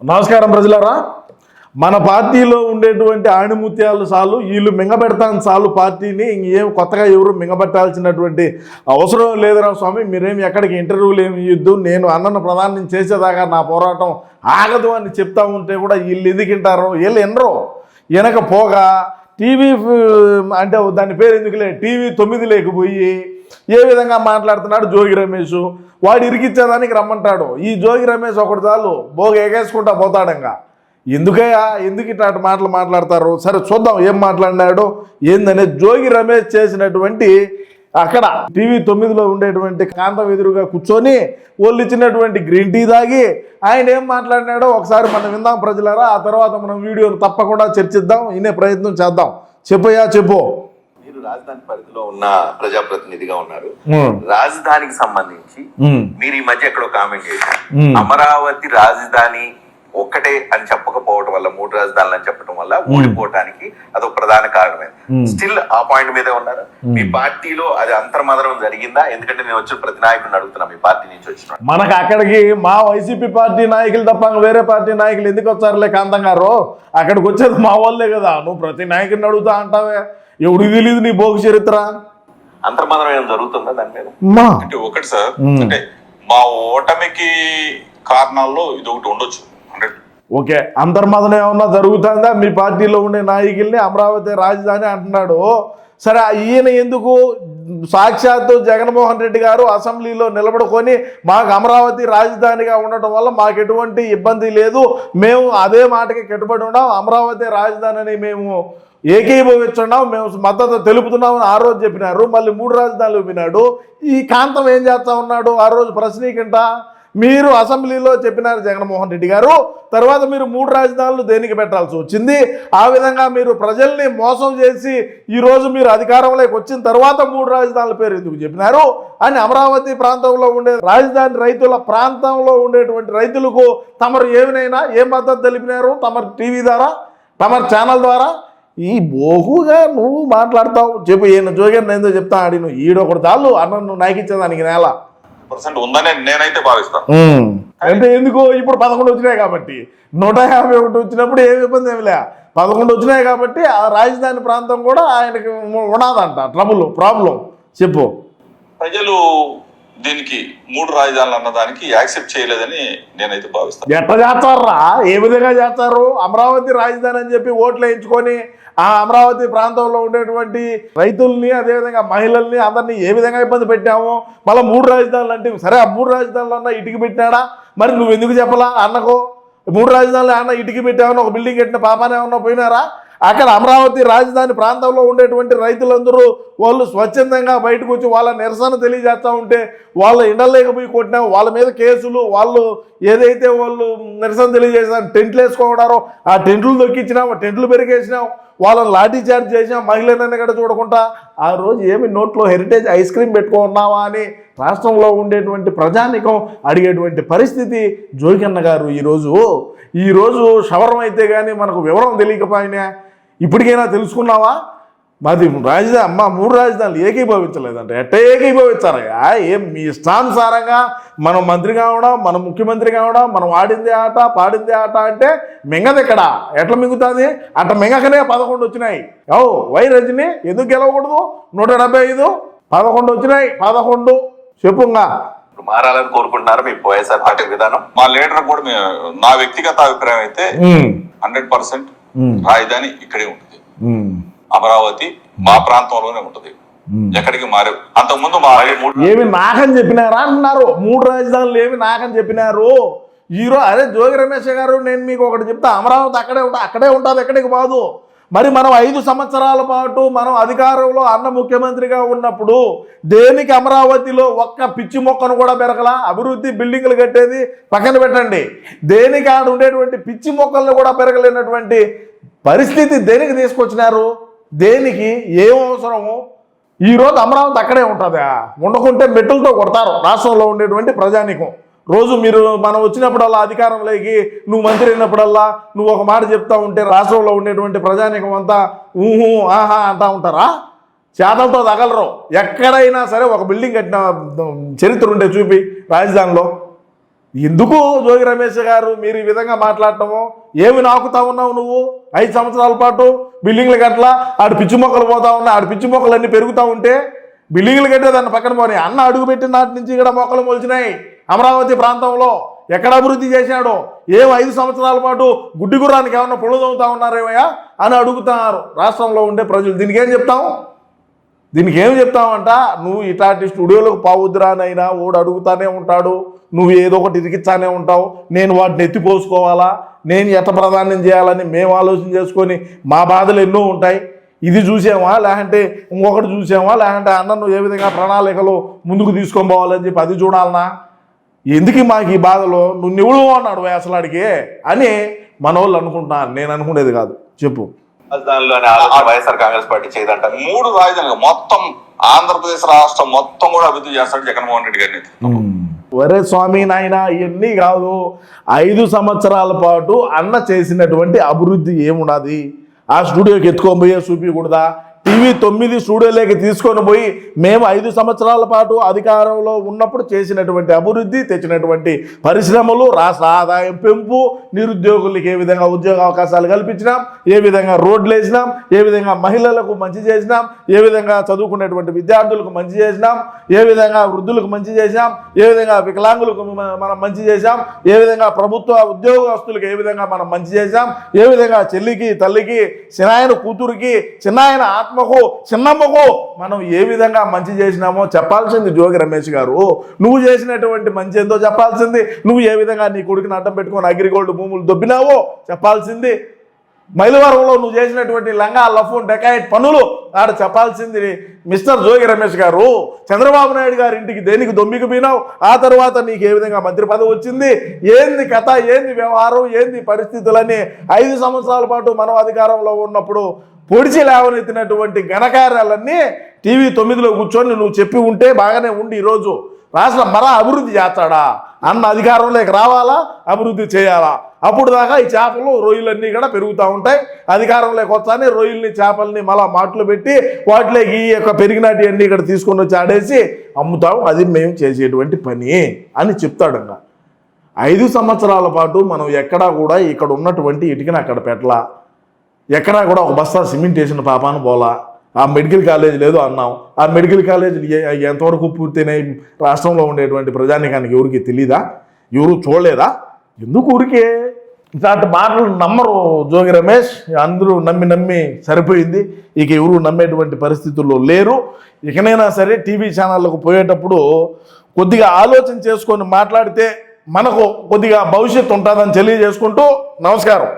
నమస్కారం ప్రజలారా. మన పార్టీలో ఉండేటువంటి ఆణిముత్యాలు చాలు వీళ్ళు మింగబెడతాను చాలు పార్టీని ఇంకేం కొత్తగా ఎవరు మింగబెట్టాల్సినటువంటి అవసరం లేదురా స్వామి మీరేమి ఎక్కడికి ఇంటర్వ్యూలు ఏమి ఇద్దు నేను అన్నను ప్రధానం చేసేదాకా నా పోరాటం ఆగదు అని చెప్తా ఉంటే కూడా వీళ్ళు ఎదిగింటారు వీళ్ళు ఎనరు. వెనకపోగా టీవీ అంటే దాని పేరు ఎందుకులే టీవీ తొమ్మిది లేకపోయి ఏ విధంగా మాట్లాడుతున్నాడు జోగి రమేష్? వాడు ఇరికిచ్చేదానికి రమ్మంటాడు. ఈ జోగి రమేష్ ఒకటి చాలు బోగ ఎగేసుకుంటా పోతాడంగా. ఎందుకయ్యా? ఎందుకు ఇట్లాంటి మాటలు మాట్లాడతారు? సరే చూద్దాం ఏం మాట్లాడినాడు. ఏందనే జోగి రమేష్ చేసినటువంటి అక్కడ టీవీ తొమ్మిదిలో ఉండేటువంటి కాంతం ఎదురుగా కూర్చొని వాళ్ళు ఇచ్చినటువంటి గ్రీన్ టీ తాగి ఆయన ఏం మాట్లాడినాడో ఒకసారి మనం విందాం ప్రజలారా. ఆ తర్వాత మనం వీడియోను తప్పకుండా చర్చిద్దాం. వినే ప్రయత్నం చేద్దాం. చెప్పయ్యా చెప్పు. మీరు రాజధాని పరిధిలో ఉన్న ప్రజాప్రతినిధిగా ఉన్నారు. రాజధానికి సంబంధించి మీరు ఈ మధ్య ఎక్కడో కామెంట్ చేశారు. అమరావతి రాజధాని ఒక్కటే అని చెప్పకపోవటం వల్ల మూడు రాజధానులు అని చెప్పడం వల్ల ఊడిపోవటానికి అదొక ప్రధాన కారణమే. స్టిల్ ఆ పాయింట్ మీదే ఉన్నారు. మీ పార్టీలో అది అంతర్మదనం జరిగిందా? ఎందుకంటే నేను వచ్చిన ప్రతి నాయకుడిని అడుగుతున్నా మీ పార్టీ నుంచి వచ్చిన మనకు అక్కడికి మా వైసీపీ పార్టీ నాయకులు తప్ప వేరే పార్టీ నాయకులు ఎందుకు వచ్చారులే కాంతం గారు అక్కడికి వచ్చేది మా వాళ్ళే కదా. నువ్వు ప్రతి నాయకుడిని అడుగుతా అంటావే. ఎవడికి తెలియదు నీ భోగ చరిత్ర? అంతర్మదనం ఏమైనా జరుగుతుందా దాని మీద? మా. అంటే ఒకటి సార్. అంటే మా ఓటమికి కారణాల్లో ఇది ఒకటి ఉండొచ్చు ఓకే అంతర్మదనం ఏమన్నా జరుగుతుందా? మీ పార్టీలో ఉండే నాయకుల్ని అమరావతి రాజధాని అంటున్నాడు. సరే ఈయన ఎందుకు సాక్షాత్తు జగన్మోహన్ రెడ్డి గారు అసెంబ్లీలో నిలబడుకొని మాకు అమరావతి రాజధానిగా ఉండటం వల్ల మాకు ఎటువంటి ఇబ్బంది లేదు. మేము అదే మాటకి కట్టుబడి ఉన్నాం. అమరావతి రాజధాని అని మేము ఏకీభవించున్నాం. మేము మద్దతు తెలుపుతున్నామని ఆ రోజు చెప్పినారు. మళ్ళీ మూడు రాజధానులు విన్నాడు ఈ కాంతం ఏం చేస్తా ఉన్నాడు? ఆ రోజు ప్రశ్నీకంట మీరు అసెంబ్లీలో చెప్పినారు జగన్మోహన్ రెడ్డి గారు. తర్వాత మీరు మూడు రాజధానులు దేనికి పెట్టాల్సి వచ్చింది? ఆ విధంగా మీరు ప్రజల్ని మోసం చేసి ఈరోజు మీరు అధికారంలోకి వచ్చిన తర్వాత మూడు రాజధానుల పేరు ఎందుకు చెప్పినారు? అని అమరావతి ప్రాంతంలో ఉండే రాజధాని రైతుల ప్రాంతంలో ఉండేటువంటి రైతులకు తమరు ఏమినైనా ఏం మద్దతు తెలిపినారు? తమరు టీవీ ద్వారా తమరు ఛానల్ ద్వారా? ఈ బోహుగా నువ్వు మాట్లాడతావు. చెప్పు ఈయన జోగన్ ఏందో చెప్తా ఆడి ఈడొకటి తాళ్ళు అన్న నువ్వు నాకిచ్చేదానికి నేల. పర్సెంట్ ఉందని నేనైతే భావిస్తాను అంటే ఎందుకు ఇప్పుడు పదకొండు వచ్చినాయి కాబట్టి. నూట యాభై ఒకటి వచ్చినప్పుడు ఏమి ఇబ్బంది ఏమి లే. పదకొండు వచ్చినాయి కాబట్టి ఆ రాజధాని ప్రాంతం కూడా ఆయనకి ఉన్నదంట ట్రబుల్ ప్రాబ్లం. చెప్పు. ప్రజలు దీనికి మూడు రాజధానులు అన్నదానికి యాక్సెప్ట్ చేయలేదని నేనైతే భావిస్తాను. ఎట్లా చేస్తారా? ఏ విధంగా చేస్తారు? అమరావతి రాజధాని అని చెప్పి ఓట్లు వేయించుకొని ఆ అమరావతి ప్రాంతంలో ఉండేటువంటి రైతుల్ని అదేవిధంగా మహిళల్ని అందరినీ ఏ విధంగా ఇబ్బంది పెట్టాము? మళ్ళీ మూడు రాజధానులు అంటే సరే ఆ మూడు రాజధానులు అన్న ఇటుకి పెట్టినాడా? మరి నువ్వు ఎందుకు చెప్పలా? అన్నకు మూడు రాజధానులు అన్న ఇటుకి పెట్టామని ఒక బిల్డింగ్ కట్టిన పాపానే ఏమన్నా పోయినారా? అక్కడ అమరావతి రాజధాని ప్రాంతంలో ఉండేటువంటి రైతులందరూ వాళ్ళు స్వచ్ఛందంగా బయటకు వచ్చి వాళ్ళ నిరసన తెలియజేస్తూ ఉంటే వాళ్ళ ఇండలేకపోయి కొట్టినా కొట్టినాం వాళ్ళ మీద కేసులు వాళ్ళు ఏదైతే వాళ్ళు నిరసన తెలియజేసిన టెంట్లు వేసుకోవడారో ఆ టెంట్లు దొక్కించినాం టెంట్లు పెరిగేసినాం వాళ్ళని లాఠీ చార్జ్ చేసినా మహిళలను కూడా చూడకుండా ఆ రోజు ఏమి నోట్లో హెరిటేజ్ ఐస్ క్రీమ్ పెట్టుకున్నావా అని రాష్ట్రంలో ఉండేటువంటి ప్రజానికం అడిగేటువంటి పరిస్థితి జోగిన్న గారు ఈరోజు. ఈరోజు శవరం అయితే కానీ మనకు వివరం తెలియకపోయినా ఇప్పటికైనా తెలుసుకున్నావా? మాది రాజధాని అమ్మ మూడు రాజధానులు ఏకీభవించలేదంట. ఎట్ట ఏకీభవించారయ్యా? ఏం మీ ఇష్టానుసారంగా మనం మంత్రి కావడం మనం ముఖ్యమంత్రి కావడం మనం ఆడిందే ఆట పాడిందే ఆట అంటే మింగది ఇక్కడ ఎట్లా మింగుతుంది? అట్ట మింగకనే పదకొండు వచ్చినాయి. ఓ వై రజని ఎందుకు గెలవకూడదు? నూట డెబ్బై ఐదు పదకొండు వచ్చినాయి పదకొండు. చెప్పుగా మారాలని కోరుకుంటున్నారు మీ వైఎస్ఆర్ పార్టీ విధానం. మా లీడర్ కూడా నా వ్యక్తిగత అభిప్రాయం అయితే హండ్రెడ్ పర్సెంట్ రాజధాని ఇక్కడే ఉంటుంది. అమరావతి మా ప్రాంతంలోనే ఉంటుంది. ఎక్కడికి మారే అంతకుముందు మా మూడు ఏమి నాకని చెప్పినారా అంటున్నారు మూడు రాజధానులు ఏమి నాకని చెప్పినారు. ఈరో అదే జోగి రమేష్ గారు నేను మీకు ఒకటి చెప్తా. అమరావతి అక్కడే ఉంటా అక్కడే ఉంటుంది ఎక్కడికి పోదు మరి మనం ఐదు సంవత్సరాల పాటు మనం అధికారంలో అన్న ముఖ్యమంత్రిగా ఉన్నప్పుడు దేనికి అమరావతిలో ఒక్క పిచ్చి మొక్కను కూడా పెరగలా? అభివృద్ధి బిల్డింగ్లు కట్టేది పక్కన పెట్టండి. దేనికి ఆడ ఉండేటువంటి పిచ్చి మొక్కలను కూడా పెరగలేనటువంటి పరిస్థితి దేనికి తీసుకొచ్చినారు? దేనికి? ఏం అవసరము? ఈరోజు అమరావతి అక్కడే ఉంటుందా? ఉండకుంటే మెట్టులతో కొడతారు రాష్ట్రంలో ఉండేటువంటి ప్రజానికం. రోజు మీరు మనం వచ్చినప్పుడల్లా అధికారంలోకి నువ్వు మంత్రి అయినప్పుడల్లా నువ్వు ఒక మాట చెప్తా ఉంటే రాష్ట్రంలో ఉండేటువంటి ప్రజానీకం అంతా ఊహు ఆహా అంటా ఉంటారా? చేతలతో తగలరు. ఎక్కడైనా సరే ఒక బిల్డింగ్ కట్టిన చరిత్ర ఉంటే చూపి రాజధానిలో. ఎందుకు జోగి రమేష్ గారు మీరు ఈ విధంగా మాట్లాడటము? ఏమి నాకుతా ఉన్నావు నువ్వు? ఐదు సంవత్సరాల పాటు బిల్డింగ్లు కట్టలా ఆడు పిచ్చి మొక్కలు పోతా ఉన్నా ఆడు పిచ్చి మొక్కలు అన్నీ పెరుగుతూ ఉంటే బిల్డింగ్లు కట్టే దాన్ని పక్కన పోనీ. అన్న అడుగు పెట్టిన నాటి నుంచి ఇక్కడ మొక్కలు మొలిచినాయి. అమరావతి ప్రాంతంలో ఎక్కడ అభివృద్ధి చేశాడో ఏం ఐదు సంవత్సరాల పాటు గుడ్డి గుర్రానికి ఏమన్నా పొళ్ళు ఉన్నారేమయ్యా అని అడుగుతున్నారు. రాష్ట్రంలో ఉండే ప్రజలు దీనికి ఏం చెప్తాం? దీనికి ఏం చెప్తామంట? నువ్వు ఇట్లాంటి స్టూడియోలకు పావుద్రానైనా ఓడు అడుగుతానే ఉంటాడు. నువ్వు ఏదో ఒకటి ఇరికిచ్చానే ఉంటావు. నేను వాటిని ఎత్తిపోసుకోవాలా? నేను ఎట్ట ప్రధానం చేయాలని మేము ఆలోచన చేసుకొని మా బాధలు ఎన్నో ఉంటాయి. ఇది చూసామా? లేకంటే ఇంకొకటి చూసామా? లేకంటే అన్న నువ్వు ఏ విధంగా ప్రణాళికలు ముందుకు తీసుకొని పోవాలని చెప్పి అది చూడాలనా? ఎందుకు మాకు ఈ బాధలో? నువ్వు నివుడు అన్నాడు అసలు అడిగి అని మన వాళ్ళు అనుకుంటున్నారు. నేను అనుకునేది కాదు. చెప్పు. రాజధానిలోని ఆలోచన వైఎస్ఆర్ కాంగ్రెస్ పార్టీ చేయదంటారు మూడు రాజధానులు మొత్తం ఆంధ్రప్రదేశ్ రాష్ట్రం మొత్తం కూడా అభివృద్ధి చేస్తాడు జగన్మోహన్ రెడ్డి గారిని ఒరే స్వామి నాయన ఇవన్నీ కాదు. ఐదు సంవత్సరాల పాటు అన్న చేసినటువంటి అభివృద్ధి ఏమున్నది? ఆ స్టూడియోకి ఎత్తుకొని పోయే చూపించకూడదా టీవీ తొమ్మిది స్టూడియోలోకి తీసుకొని పోయి మేము ఐదు సంవత్సరాల పాటు అధికారంలో ఉన్నప్పుడు చేసినటువంటి అభివృద్ధి తెచ్చినటువంటి పరిశ్రమలు రాష్ట్ర ఆదాయం పెంపు నిరుద్యోగులకు ఏ విధంగా ఉద్యోగ అవకాశాలు కల్పించినాం ఏ విధంగా రోడ్లు వేసినాం ఏ విధంగా మహిళలకు మంచి చేసినాం ఏ విధంగా చదువుకునేటువంటి విద్యార్థులకు మంచి చేసినాం ఏ విధంగా వృద్ధులకు మంచి చేసినాం ఏ విధంగా వికలాంగులకు మనం మంచి చేశాం ఏ విధంగా ప్రభుత్వ ఉద్యోగస్తులకు ఏ విధంగా మనం మంచి చేశాం ఏ విధంగా చెల్లికి తల్లికి చిన్నాయన కూతురికి చిన్నాయన ఆత్మకు చిన్నమ్మకు మనం ఏ విధంగా మంచి చేసినామో చెప్పాల్సింది జోగి రమేష్ గారు. నువ్వు చేసినటువంటి మంచి ఏందో చెప్పాల్సింది. నువ్వు ఏ విధంగా నీ కొడుకుని అడ్డం పెట్టుకొని అగ్రిగోల్డ్ భూములు దొబ్బినావో చెప్పాల్సింది. మైలవరంలో నువ్వు చేసినటువంటి లంగా లఫోన్ డెకాయిట్ పనులు ఆడ చెప్పాల్సింది మిస్టర్ జోగి రమేష్ గారు. చంద్రబాబు నాయుడు గారి ఇంటికి దేనికి దొమ్మికి పోయినావు? ఆ తర్వాత నీకు ఏ విధంగా మంత్రి పదవి వచ్చింది? ఏంది కథ? ఏంది వ్యవహారం? ఏంది పరిస్థితులని? ఐదు సంవత్సరాల పాటు మనం అధికారంలో ఉన్నప్పుడు పొడిచి లేవనెత్తినటువంటి ఘనకార్యాలన్నీ టీవీ తొమ్మిదిలో కూర్చొని నువ్వు చెప్పి ఉంటే బాగానే ఉండి ఈరోజు రాష్ట్రం మరా అభివృద్ధి చేస్తాడా అన్న అధికారంలోకి రావాలా? అభివృద్ధి చేయాలా? అప్పుడు దాకా ఈ చేపలు రొయ్యలన్నీ కూడా పెరుగుతూ ఉంటాయి. అధికారంలోకి వస్తానే రొయ్యల్ని చేపల్ని మళ్ళా మాటలు పెట్టి వాటిలోకి ఈ యొక్క పెరిగినటి అన్ని ఇక్కడ తీసుకొని వచ్చి ఆడేసి అమ్ముతాం అది మేము చేసేటువంటి పని అని చెప్తాడు ఐదు సంవత్సరాల పాటు మనం ఎక్కడా కూడా ఇక్కడ ఉన్నటువంటి ఇటుకని అక్కడ పెట్టలా. ఎక్కడా కూడా ఒక బస్తా సిమెంట్ వేసిన పాపాను పోలా. ఆ మెడికల్ కాలేజ్ లేదు అన్నాం. ఆ మెడికల్ కాలేజ్ ఎంతవరకు పూర్తయినాయి? రాష్ట్రంలో ఉండేటువంటి ప్రజానికానికి ఎవరికి తెలీదా? ఎవరు చూడలేదా? ఎందుకు ఊరికే? ఇలాంటి మాటలు నమ్మరు జోగి రమేష్. అందరూ నమ్మి నమ్మి సరిపోయింది. ఇక ఎవరు నమ్మేటువంటి పరిస్థితుల్లో లేరు. ఇకనైనా సరే టీవీ ఛానళ్ళకు పోయేటప్పుడు కొద్దిగా ఆలోచన చేసుకొని మాట్లాడితే మనకు కొద్దిగా భవిష్యత్తు ఉంటుందని తెలియజేసుకుంటూ నమస్కారం.